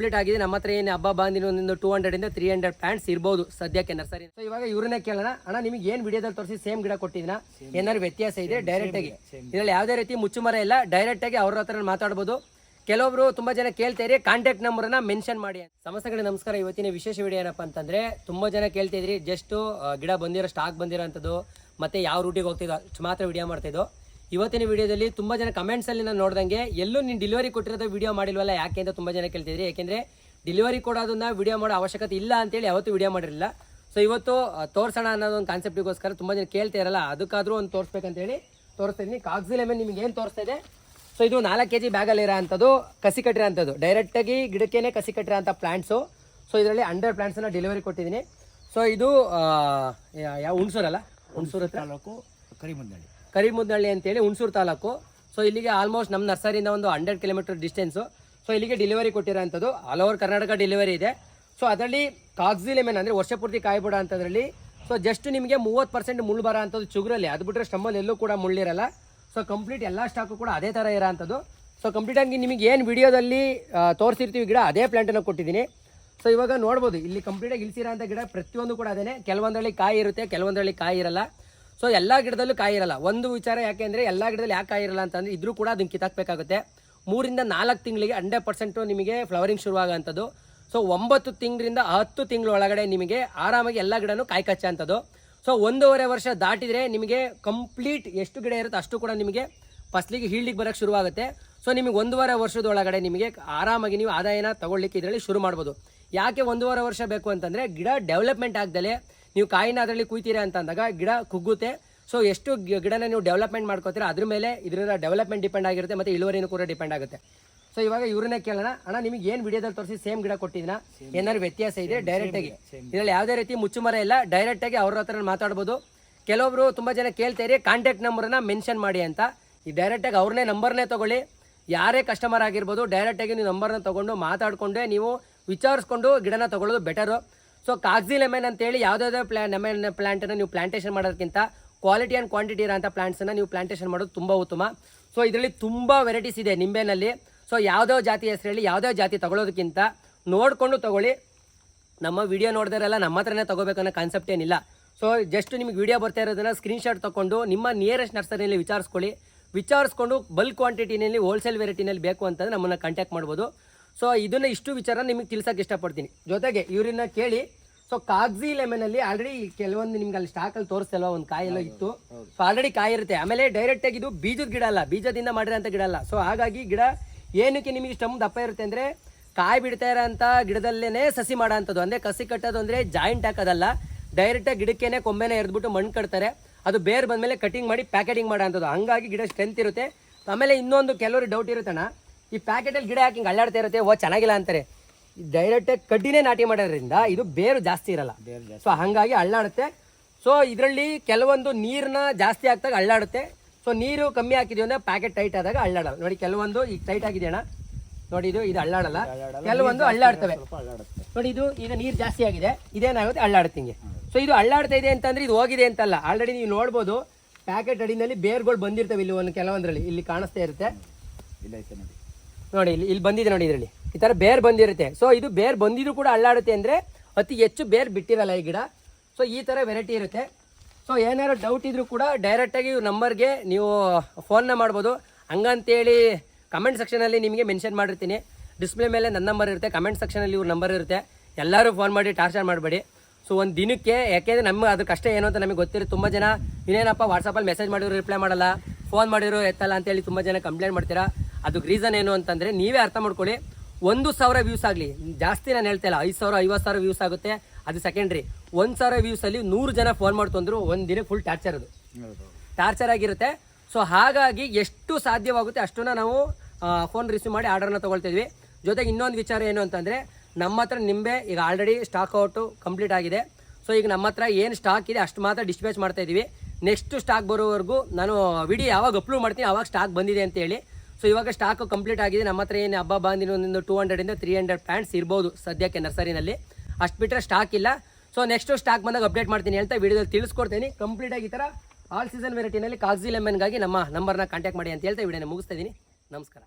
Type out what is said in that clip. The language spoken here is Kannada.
ಕಂಪ್ಲೀಟ್ ಆಗಿದೆ. ನಮ್ಮ ಹತ್ರ ಏನು ಹಬ್ಬ ಬಂದಿನ ಒಂದು ಟೂ ಹಂಡ್ರೆಡ್ ಇಂದ ತ್ರೀ ಹಂಡ್ರೆಡ್ ಪ್ಯಾಂಟ್ಸ್ ಇರ್ಬೋದು ಸದ್ಯಕ್ಕೆ ನರ್ಸರಿ ಸೊ ಇವಾಗ ಇವ್ರನ್ನೇ ಕೇಳೋಣ. ಅಣ್ಣ ನಿಮಗೆ ಏನು ವಿಡಿಯೋದಲ್ಲಿ ತೋರಿಸಿ ಸೇಮ್ ಗಿಡ ಕೊಟ್ಟಿದ್ದೀನ ಏನಾದ್ರು ವ್ಯತ್ಯಾಸ ಇದೆ ಡೈರೆಕ್ಟ್ ಆಗಿ? ಇದರಲ್ಲಿ ಯಾವುದೇ ರೀತಿ ಮುಚ್ಚುಮರ ಇಲ್ಲ. ಡೈರೆಕ್ಟ್ ಆಗಿ ಅವ್ರ ಹತ್ರ ಮಾತಾಡ್ಬೋದು. ಕೆಲವೊಬ್ರು ತುಂಬಾ ಜನ ಕೇಳ್ತಾ ಕಾಂಟ್ಯಾಕ್ಟ್ ನಂಬರ್ ಅನ್ನ ಮೆನ್ಷನ್ ಮಾಡಿ ಸಮಸ್ಯೆಗಳಿಗೆ ನಮಸ್ಕಾರ. ಇವತ್ತಿನ ವಿಶೇಷ ವಿಡಿಯೋ ಏನಪ್ಪ ಅಂತಂದ್ರೆ ತುಂಬಾ ಜನ ಕೇಳ್ತಾ ಇದ್ರಿ ಜಸ್ಟ್ ಗಿಡ ಬಂದಿರೋ ಸ್ಟಾಕ್ ಬಂದಿರೋಂಥದ್ದು ಮತ್ತೆ ಯಾವ ರೂಟಿಗೆ ಹೋಗ್ತಿದ್ದು ಅಷ್ಟು ಮಾತ್ರ ವಿಡಿಯೋ ಮಾಡ್ತಿದ್ದೋ ಇವತ್ತಿನ ವಿಡಿಯೋದಲ್ಲಿ ತುಂಬ ಜನ ಕಮೆಂಟ್ಸಲ್ಲಿ ನಾನು ನೋಡ್ದಂಗೆ, ಎಲ್ಲೂ ನೀನು ಡಿಲಿವರಿ ಕೊಟ್ಟಿರೋದು ವಿಡಿಯೋ ಮಾಡಿಲ್ವಲ್ಲ? ಯಾಕೆ ಅಂತ ತುಂಬ ಜನ ಕೇಳ್ತಿದ್ರಿ. ಯಾಕೆಂದ್ರೆ ಡಿಲಿವರಿ ಕೊಡೋದನ್ನ ವಿಡಿಯೋ ಮಾಡೋ ಅವಶ್ಯಕತೆ ಇಲ್ಲ ಅಂತೇಳಿ ಯಾವತ್ತೂ ವಿಡಿಯೋ ಮಾಡಿರಲಿಲ್ಲ. ಸೊ ಇವತ್ತು ತೋರಿಸೋಣ ಅನ್ನೋದು ಒಂದು ಕಾನ್ಸೆಪ್ಟಿಗೋಸ್ಕರ ತುಂಬ ಜನ ಕೇಳ್ತಾ ಇರಲ್ಲ. ಅದಕ್ಕಾದ್ರೂ ಒಂದು ತೋರಿಸ್ಬೇಕಂತೇಳಿ ತೋರಿಸ್ತಾ ಇದ್ದೀನಿ ಕಾಗ್ಜಿಲೆ ಮೇಲೆ ನಿಮ್ಗೆ ಏನು ತೋರಿಸ್ತಾ ಇದೆ? ಸೊ ಇದು ನಾಲ್ಕು ಕೆ ಜಿ ಬ್ಯಾಗಲ್ಲಿ ಇರೋ ಅಂಥದ್ದು ಕಸಿ ಕಟ್ಟಿರೋ ಅಂಥದ್ದು. ಡೈರೆಕ್ಟಾಗಿ ಗಿಡಕ್ಕೇನೆ ಕಸಿ ಕಟ್ಟಿರೋ ಅಂಥ ಪ್ಲಾಂಟ್ಸು ಸೊ ಇದರಲ್ಲಿ ಅಂಡರ್ ಪ್ಲ್ಯಾಂಟ್ಸನ್ನು ಡೆಲಿವರಿ ಕೊಟ್ಟಿದ್ದೀನಿ. ಸೊ ಇದು ಯಾವ ಹುಣಸೂರಲ್ಲ? ಹುಣಸೂರು ತಾಲೂಕು ಕರಿಮುಂದಳ್ಳಿ ಕರಿಮುದ್ನಳ್ಳಿ ಅಂತೇಳಿ ಹುಣಸೂರು ತಾಲೂಕು. ಸೊ ಇಲ್ಲಿಗೆ ಆಲ್ಮೋಸ್ಟ್ ನಮ್ಮ ನರ್ಸರಿಯಿಂದ ಒಂದು ಹಂಡ್ರೆಡ್ ಕಿಲೋಮೀಟರ್ ಡಿಸ್ಟೆನ್ಸು ಸೊ ಇಲ್ಲಿಗೆ ಡೆಲಿವರಿ ಕೊಟ್ಟಿರೋಂಥದ್ದು. ಆಲ್ ಓವರ್ ಕರ್ನಾಟಕ ಡೆಲಿವರಿ ಇದೆ. ಸೊ ಅದರಲ್ಲಿ ಕಾಕ್ಸಿಲಿಮೆನ್ ಲೆಮನ್ ಅಂದರೆ ವರ್ಷ ಪೂರ್ತಿ ಕಾಯ್ಬಿಡೋ ಅಂಥದ್ರಲ್ಲಿ. ಸೊ ಜಸ್ಟ್ ನಿಮಗೆ ಮೂವತ್ತು ಪರ್ಸೆಂಟ್ ಮುಳ್ಳು ಬರೋ ಅಂಥದ್ದು ಚುಗುರಲ್ಲಿ. ಅದು ಬಿಟ್ಟರೆ ಸ್ಟಮ್ಮಲ್ಲಿ ಎಲ್ಲೂ ಕೂಡ ಮುಳ್ಳಿರಲ್ಲ. ಸೊ ಕಂಪ್ಲೀಟ್ ಎಲ್ಲ ಸ್ಟಾಕು ಕೂಡ ಅದೇ ಥರ ಇರೋ ಅಂಥದ್ದು. ಸೊ ಕಂಪ್ಲೀಟಾಗಿ ನಿಮಗೆ ಏನು ವಿಡಿಯೋದಲ್ಲಿ ತೋರಿಸಿರ್ತೀವಿ ಗಿಡ, ಅದೇ ಪ್ಲ್ಯಾಂಟನ್ನು ಕೊಟ್ಟಿದ್ದೀನಿ. ಸೊ ಇವಾಗ ನೋಡ್ಬೋದು. ಇಲ್ಲಿ ಕಂಪ್ಲೀಟಾಗಿ ಇಳಿಸಿರೋ ಅಂಥ ಗಿಡ ಪ್ರತಿಯೊಂದು ಕೂಡ ಅದೇ ಕೆಲವೊಂದರಲ್ಲಿ ಕಾಯಿ ಇರುತ್ತೆ, ಕೆಲವೊಂದರಲ್ಲಿ ಕಾಯಿ ಇರಲ್ಲ. ಸೊ ಎಲ್ಲ ಗಿಡದಲ್ಲೂ ಕಾಯಿ ಇರಲ್ಲ. ಒಂದು ವಿಚಾರ ಯಾಕೆ ಅಂದರೆ, ಎಲ್ಲ ಗಿಡದಲ್ಲಿ ಯಾಕೆ ಕಾಯಿ ಇರಲ್ಲ ಅಂತಂದ್ರೆ, ಇದ್ರೂ ಕೂಡ ಅದನ್ನ ಕಿತ್ತಾಕ್ಬೇಕಾಗುತ್ತೆ. ಮೂರಿಂದ ನಾಲ್ಕು ತಿಂಗಳಿಗೆ ಹಂಡ್ರೆಡ್ ಪರ್ಸೆಂಟು ನಿಮಗೆ ಫ್ಲವರಿಂಗ್ ಶುರುವಾಗೋಂಥದ್ದು ಸೊ ಒಂಬತ್ತು ತಿಂಗಳಿಂದ ಹತ್ತು ತಿಂಗಳ ಒಳಗಡೆ ನಿಮಗೆ ಆರಾಮಾಗಿ ಎಲ್ಲ ಗಿಡನೂ ಕಾಯಿ ಕಚ್ಚೋ ಅಂಥದ್ದು ಸೊ ಒಂದೂವರೆ ವರ್ಷ ದಾಟಿದರೆ ನಿಮಗೆ ಕಂಪ್ಲೀಟ್ ಎಷ್ಟು ಗಿಡ ಇರುತ್ತೋ ಅಷ್ಟು ಕೂಡ ನಿಮಗೆ ಫಸ್ಲಿಗೆ ಹೀಲ್ಡಿಗೆ ಬರೋಕ್ಕೆ ಶುರುವಾಗುತ್ತೆ. ಸೊ ನಿಮಗೆ ಒಂದೂವರೆ ವರ್ಷದ ಒಳಗಡೆ ನಿಮಗೆ ಆರಾಮಾಗಿ ನೀವು ಆದಾಯನ ತಗೊಳ್ಳಿಕ್ಕೆ ಇದರಲ್ಲಿ ಶುರು ಮಾಡ್ಬೋದು. ಯಾಕೆ ಒಂದೂವರೆ ವರ್ಷ ಬೇಕು ಅಂತಂದರೆ, ಗಿಡ ಡೆವಲಪ್ಮೆಂಟ್ ಆಗ್ದಲೆ ನೀವು ಕಾಯಿನ ಅದರಲ್ಲಿ ಕುಯ್ತೀರಾ ಅಂತ ಅಂದಾಗ ಗಿಡ ಕುಗ್ಗುತ್ತೆ. ಸೊ ಎಷ್ಟು ಗಿಡನ ನೀವು ಡೆವಲಪ್ಮೆಂಟ್ ಮಾಡ್ಕೋತೀರಾ ಅದ್ರ ಮೇಲೆ ಇದರ ಡೆವಲಪ್ಮೆಂಟ್ ಡಿಪೆಂಡ್ ಆಗಿರುತ್ತೆ ಮತ್ತು ಇಳುವರಿನೂ ಕೂಡ ಡಿಪೆಂಡ್ ಆಗುತ್ತೆ. ಸೊ ಇವಾಗ ಇವ್ರನ್ನೇ ಕೇಳೋಣ. ಅಣ್ಣ ನಿಮಗೆ ಏನು ವಿಡಿಯೋದಲ್ಲಿ ತೋರಿಸಿ ಸೇಮ್ ಗಿಡ ಕೊಟ್ಟಿದ್ದೀನ ಏನಾದ್ರು ವ್ಯತ್ಯಾಸ ಇದೆ? ಡೈರೆಕ್ಟ್ ಆಗಿ? ಇದರಲ್ಲಿ ಯಾವುದೇ ರೀತಿ ಮುಚ್ಚುಮರ ಇಲ್ಲ. ಡೈರೆಕ್ಟ್ ಆಗಿ ಅವ್ರ ಹತ್ರ ಮಾತಾಡ್ಬೋದು. ಕೆಲವೊಬ್ರು ತುಂಬ ಜನ ಕೇಳ್ತಾ ಇರಿ ಕಾಂಟ್ಯಾಕ್ಟ್ ನಂಬರ್ನ ಮೆನ್ಷನ್ ಮಾಡಿ ಅಂತ. ಈ ಡೈರೆಕ್ಟ್ ಆಗಿ ಅವ್ರನ್ನೇ ನಂಬರ್ನೇ ತೊಗೊಳ್ಳಿ. ಯಾರೇ ಕಸ್ಟಮರ್ ಆಗಿರ್ಬೋದು ಡೈರೆಕ್ಟಾಗಿ ನೀವು ನಂಬರ್ನ ತೊಗೊಂಡು ಮಾತಾಡ್ಕೊಂಡೆ ನೀವು ವಿಚಾರಿಸ್ಕೊಂಡು ಗಿಡನ ತಗೊಳ್ಳೋದು ಬೆಟರು ಸೊ ಕಾಗ್ಸಿ ಲೆಮನ್ ಅಂತೇಳಿ ಯಾವುದಾದ್ರೂ ಪ್ಲಾ ಲೆಮನ್ ಪ್ಲಾಂಟನ್ನು ನೀವು ಪ್ಲಾಂಟೇಷನ್ ಮಾಡೋದಕ್ಕಿಂತ ಕ್ವಾಲಿಟಿ ಆ್ಯಂಡ್ ಕ್ವಾಂಟಿಟಿ ಇರೋಂಥ ಪ್ಲಾಂಟ್ಸನ್ನು ನೀವು ಪ್ಲಾಂಟೇಷನ್ ಮಾಡೋದು ತುಂಬ ಉತ್ತಮ. ಸೊ ಇದರಲ್ಲಿ ತುಂಬ ವೆರೈಟೀಸ್ ಇದೆ ನಿಂಬೆನಲ್ಲಿ ಸೊ ಯಾವುದೋ ಜಾತಿ ಹೆಸರಲ್ಲಿ ಯಾವುದೋ ಜಾತಿ ತಗೊಳ್ಳೋದಕ್ಕಿಂತ ನೋಡಿಕೊಂಡು ತಗೊಳ್ಳಿ. ನಮ್ಮ ವಿಡಿಯೋ ನೋಡಿದ್ರೆಲ್ಲ ನಮ್ಮ ಹತ್ರನೇ ತಗೋಬೇಕು ಅನ್ನೋ ಕಾನ್ಸೆಪ್ಟ್ ಏನಿಲ್ಲ. ಸೊ ಜಸ್ಟ್ ನಿಮಗೆ ವಿಡಿಯೋ ಬರ್ತಾ ಇರೋದನ್ನ ಸ್ಕ್ರೀನ್ಶಾಟ್ ತಗೊಂಡು ನಿಮ್ಮ ನಿಯರೆಸ್ಟ್ ನರ್ಸರಿಯಲ್ಲಿ ವಿಚಾರಿಸ್ಕೊಳ್ಳಿ. ವಿಚಾರಿಸ್ಕೊಂಡು ಬಲ್ಕ್ ಕ್ವಾಂಟಿಟಿನಲ್ಲಿ ಹೋಲ್ಸೇಲ್ ವೆರೈಟಿನಲ್ಲಿ ಬೇಕು ಅಂತಂದ್ರೆ ನಮ್ಮನ್ನು ಕಾಂಟ್ಯಾಕ್ಟ್ ಮಾಡ್ಬೋದು. ಸೊ ಇದನ್ನ ಇಷ್ಟು ವಿಚಾರ ನಿಮಗೆ ತಿಳ್ಸಕ್ಕೆ ಇಷ್ಟಪಡ್ತೀನಿ. ಜೊತೆಗೆ ಇವ್ರನ್ನ ಕೇಳಿ ಸೊ ಕಾಗ್ಜಿ ಲೆಮನ್ ಅಲ್ಲಿ ಆಲ್ರೆಡಿ ಕೆಲವೊಂದು ನಿಮ್ಗೆ ಅಲ್ಲಿ ಸ್ಟಾಕ್ ಅಲ್ಲಿ ತೋರಿಸಲ್ವ ಒಂದು ಕಾಯಿ ಎಲ್ಲ ಇತ್ತು. ಸೊ ಆಲ್ರೆಡಿ ಕಾಯಿ ಇರುತ್ತೆ. ಆಮೇಲೆ ಡೈರೆಕ್ಟ್ ಆಗಿ ಇದು ಬೀಜದ ಗಿಡ ಅಲ್ಲ ಬೀಜದಿಂದ ಮಾಡಿರೋಂಥ ಗಿಡ ಅಲ್ಲ. ಸೊ ಹಾಗಾಗಿ ಗಿಡ ಏನಕ್ಕೆ ನಿಮಗೆ ಸ್ಟಮ್ ದಪ್ಪ ಇರುತ್ತೆ ಅಂದ್ರೆ ಕಾಯಿ ಬಿಡ್ತಾ ಇರೋಂಥ ಗಿಡದಲ್ಲೇನೆ ಸಸಿ ಮಾಡೋ ಅಂಥದ್ದು. ಅಂದ್ರೆ ಕಸಿ ಕಟ್ಟೋದು ಅಂದ್ರೆ ಜಾಯಿಂಟ್ ಹಾಕೋದಲ್ಲ. ಡೈರೆಕ್ಟಾಗಿ ಗಿಡಕ್ಕೇನೆ ಕೊಂಬೆನೇ ಎರೆದ್ಬಿಟ್ಟು ಮಣ್ಣು ಕಟ್ತಾರೆ. ಅದು ಬೇರೆ ಬಂದಮೇಲೆ ಕಟಿಂಗ್ ಮಾಡಿ ಪ್ಯಾಕೆಟಿಂಗ್ ಮಾಡೋ ಅಂಥದ್ದು. ಹಂಗಾಗಿ ಗಿಡ ಸ್ಟ್ರೆಂತ್ ಇರುತ್ತೆ. ಆಮೇಲೆ ಇನ್ನೊಂದು ಕೆಲವರು ಡೌಟ್ ಇರುತ್ತಣ್ಣ. ಈ ಪ್ಯಾಕೆಟಲ್ಲಿ ಗಿಡ ಹಾಕಿ ಹಿಂಗೆ ಅಲ್ಲಾಡ್ತಾ ಇರುತ್ತೆ? ಓ ಚೆನ್ನಾಗಿಲ್ಲ ಅಂತಾರೆ. ಡೈರೆಕ್ಟ್ ಕಡ್ಡಿನೇ ನಾಟಿ ಮಾಡೋದ್ರಿಂದ ಇದು ಬೇರು ಜಾಸ್ತಿ ಇರಲ್ಲ. ಸೊ ಹಂಗಾಗಿ ಅಳ್ಳಾಡುತ್ತೆ ಸೊ ಇದರಲ್ಲಿ ಕೆಲವೊಂದು ನೀರನ್ನ ಜಾಸ್ತಿ ಹಾಕ್ದಾಗ ಅಳ್ಳಾಡುತ್ತೆ ಸೊ ನೀರು ಕಮ್ಮಿ ಹಾಕಿದೀವಿ ಅಂದರೆ ಪ್ಯಾಕೆಟ್ ಟೈಟ್ ಆದಾಗ ಅಳ್ಳಾಡಲ್ಲ ನೋಡಿ ಕೆಲವೊಂದು ಈಗ ಟೈಟ್ ಆಗಿದೆ ಅಣ್ಣ ನೋಡಿ ಇದು ಇದು ಅಳ್ಳಾಡಲ್ಲ ಕೆಲವೊಂದು ಅಳ್ಳಾಡ್ತವೆ ನೋಡಿ ಇದು ಈಗ ನೀರು ಜಾಸ್ತಿ ಆಗಿದೆ. ಇದೇನಾಗುತ್ತೆ? ಅಳ್ಳಾಡುತ್ತೆ ಹಿಂಗೆ. ಸೊ ಇದು ಅಳ್ಳಾಡ್ತಾ ಇದೆ ಅಂತಂದ್ರೆ ಇದು ಹೋಗಿದೆ ಅಂತಲ್ಲ. ಆಲ್ರೆಡಿ ನೀವು ನೋಡ್ಬೋದು ಪ್ಯಾಕೆಟ್ ಅಡಿನಲ್ಲಿ ಬೇರ್ಗಳು ಬಂದಿರ್ತವೆ ಇಲ್ಲಿ ಒಂದು ಕೆಲವೊಂದರಲ್ಲಿ. ಇಲ್ಲಿ ಕಾಣಿಸ್ತಾ ಇರುತ್ತೆ. ಇಲ್ಲ ನೋಡಿ. ನೋಡಿ, ಇಲ್ಲಿ ಇಲ್ಲಿ ಬಂದಿದೆ ನೋಡಿ ಇದರಲ್ಲಿ. ಈ ಥರ ಬೇರ್ ಬಂದಿರುತ್ತೆ. ಸೊ ಇದು ಬೇರ್ ಬಂದಿದ್ರು ಕೂಡ ಅಳ್ಳಾಡುತ್ತೆ ಅಂದರೆ ಅತಿ ಹೆಚ್ಚು ಬೇರ್ ಬಿಟ್ಟಿರಲ್ಲ ಈ ಗಿಡ. ಸೊ ಈ ಥರ ವೆರೈಟಿ ಇರುತ್ತೆ. ಸೊ ಏನಾದ್ರು ಡೌಟ್ ಇದ್ರೂ ಕೂಡ ಡೈರೆಕ್ಟಾಗಿ ನಂಬರ್ಗೆ ನೀವು ಫೋನ್ನ ಮಾಡ್ಬೋದು. ಹಂಗಂತೇಳಿ ಕಮೆಂಟ್ ಸೆಕ್ಷನಲ್ಲಿ ನಿಮಗೆ ಮೆನ್ಷನ್ ಮಾಡಿರ್ತೀನಿ. ಡಿಸ್ಪ್ಲೇ ಮೇಲೆ ನನ್ನ ನಂಬರ್ ಇರುತ್ತೆ ಕಮೆಂಟ್ ಸೆಕ್ಷನಲ್ಲಿ ಇವ್ರ ನಂಬರ್ ಇರುತ್ತೆ. ಎಲ್ಲರೂ ಫೋನ್ ಮಾಡಿ ಟಾರ್ಚರ್ ಮಾಡಬೇಡಿ. ಸೊ ಒಂದು ದಿನಕ್ಕೆ, ಯಾಕೆಂದರೆ ನಮ್ಮ ಅದು ಕಷ್ಟ ಏನು ಅಂತ ನಮಗೆ ಗೊತ್ತಿರುತ್ತೆ. ತುಂಬ ಜನ ಇನ್ನೇನಪ್ಪ ವಾಟ್ಸಪ್ಪಲ್ಲಿ ಮೆಸೇಜ್ ಮಾಡಿದ್ರು ರಿಪ್ಲೈ ಮಾಡಲ್ಲ. ಫೋನ್ ಮಾಡಿದ್ರು, ಎತ್ತಲ್ಲ ಅಂತೇಳಿ ತುಂಬ ಜನ ಕಂಪ್ಲೇಂಟ್ ಮಾಡ್ತೀರಾ? ಅದಕ್ಕೆ ರೀಸನ್ ಏನು ಅಂತಂದರೆ ನೀವೇ ಅರ್ಥ ಮಾಡ್ಕೊಳ್ಳಿ. ಒಂದು ಸಾವಿರ ವ್ಯೂಸ್ ಆಗಲಿ, ಜಾಸ್ತಿ ನಾನು ಹೇಳ್ತಾ ಇಲ್ಲ, ಐದು ಸಾವಿರ, ಐವತ್ತು ಸಾವಿರ ವ್ಯೂಸ್ ಆಗುತ್ತೆ. ಅದು ಸೆಕೆಂಡ್ರಿ ಒಂದು ಸಾವಿರ ವ್ಯೂಸಲ್ಲಿ ನೂರು ಜನ ಫೋನ್ ಮಾಡ್ತಂದ್ರು ಒಂದು ದಿನ ಫುಲ್ ಟಾರ್ಚರ್ ಅದು. ಟಾರ್ಚರ್ ಆಗಿರುತ್ತೆ. ಸೊ ಹಾಗಾಗಿ ಎಷ್ಟು ಸಾಧ್ಯವಾಗುತ್ತೆ ಅಷ್ಟನ್ನ ನಾವು ಫೋನ್ ರಿಸೀವ್ ಮಾಡಿ ಆರ್ಡರ್ನ ತೊಗೊಳ್ತಿದ್ವಿ ಜೊತೆಗೆ ಇನ್ನೊಂದು ವಿಚಾರ ಏನು ಅಂತಂದರೆ, ನಮ್ಮ ಹತ್ರ ನಿಂಬೆ ಈಗ ಆಲ್ರೆಡಿ ಸ್ಟಾಕ್ ಔಟು ಕಂಪ್ಲೀಟ್ ಆಗಿದೆ. ಸೊ ಈಗ ನಮ್ಮ ಹತ್ರ ಏನು ಸ್ಟಾಕ್ ಇದೆ ಅಷ್ಟು ಮಾತ್ರ ಡಿಸ್ಪ್ಯಾಚ್ ಮಾಡ್ತಾ ಇದ್ದೀವಿ. ನೆಕ್ಸ್ಟ್ ಸ್ಟಾಕ್ ಬರೋವರೆಗೂ ನಾನು ವಿಡಿಯೋ ಯಾವಾಗ ಅಪ್ಲೋಡ್ ಮಾಡ್ತೀನಿ ಆವಾಗ ಸ್ಟಾಕ್ ಬಂದಿದೆ ಅಂತ ಹೇಳಿ. ಸೊ ಇವಾಗ ಸ್ಟಾಕ್ ಕಂಪ್ಲೀಟ್ ಆಗಿದೆ. ನಮ್ಮ ಹತ್ರ ಏನು ಹಬ್ಬ ಬಂದಿನ ಒಂದು ಟೂ ಹಂಡ್ರೆಡಿಂದ ತ್ರೀ ಹಂಡ್ರೆಡ್ ಪ್ಯಾಂಟ್ಸ್ ಇರ್ಬೋದು ಸದ್ಯಕ್ಕೆ ನರ್ಸರಿನಲ್ಲಿ. ಅಷ್ಟು ಬಿಟ್ಟರೆ ಸ್ಟಾಕ್ ಇಲ್ಲ. ಸೊ ನೆಕ್ಸ್ಟ್ ಸ್ಟಾಕ್ ಬಂದಾಗ ಅಪ್ಡೇಟ್ ಮಾಡ್ತೀನಿ ಹೇಳ್ತಾ ವಿಡಿಯೋದಲ್ಲಿ ತಿಳಿಸ್ಕೊಡ್ತೀನಿ. ಕಂಪ್ಲೀಟ್ ಆಗಿ ಥರ ಆಲ್ ಸೀಸನ್ ವೆರೈಟಿನಲ್ಲಿ ಕಾಗ್ಸಿ ಲೆಮನ್ಗಾಗಿ ನಮ್ಮ ನಂಬರ್ನ ಕಾಂಟ್ಯಾಕ್ಟ್ ಮಾಡಿ ಅಂತ ಹೇಳ್ತಾ ವಿಡಿಯೋನ ಮುಗಿಸ್ತಾ ಇದ್ದೀನಿ ನಮಸ್ಕಾರ.